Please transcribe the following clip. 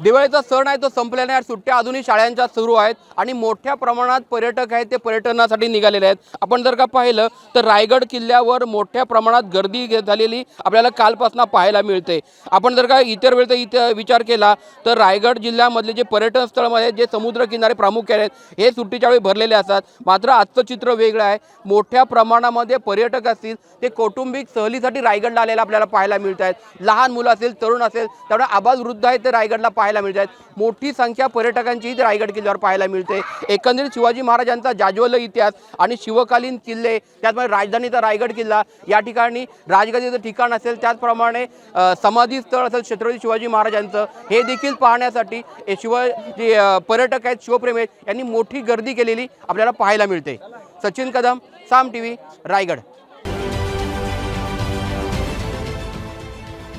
दिवाळीचा सण आहे तो संपल्याने नाही सुट्ट्या अजूनही शाळांच्या सुरू आहेत आणि मोठ्या प्रमाणात पर्यटक आहेत ते पर्यटनासाठी निघालेले आहेत. आपण जर का पाहिलं तर रायगड किल्ल्यावर मोठ्या प्रमाणात गर्दी घे- झालेली आपल्याला कालपासून पाहायला मिळते. आपण जर का इतर वेळेचा इथे विचार केला तर रायगड जिल्ह्यामधले जे पर्यटन स्थळमध्ये जे समुद्रकिनारे प्रामुख्याने आहेत हे सुट्टीच्या वेळी भरलेले असतात. मात्र आजचं चित्र वेगळं आहे. मोठ्या प्रमाणामध्ये पर्यटक असतील ते कौटुंबिक सहलीसाठी रायगडला आलेला आपल्याला पाहायला मिळत आहेत लहान मुलं असेल तरुण असेल त्यामुळे आबाज वृद्ध आहेत ते रायगडला पाहायला मिळत आहेत. मोठी संख्या पर्यटकांची रायगड किल्ल्यावर पाहायला मिळते. एकंदरीत शिवाजी महाराजांचा जाज्वल्य इतिहास आणि शिवकालीन किल्ले त्याचप्रमाणे राजधानीचा रायगड किल्ला या ठिकाणी राजगडीचं ठिकाण असेल त्याचप्रमाणे समाधी स्थळ असेल छत्रपती शिवाजी महाराजांचं हे देखील पाहण्यासाठी शिवाजी शिव जे पर्यटक आहेत शिवप्रेमी आहेत यांनी मोठी गर्दी केलेली आपल्याला पाहायला मिळते. Sachin Kadam Saam T V Raigad.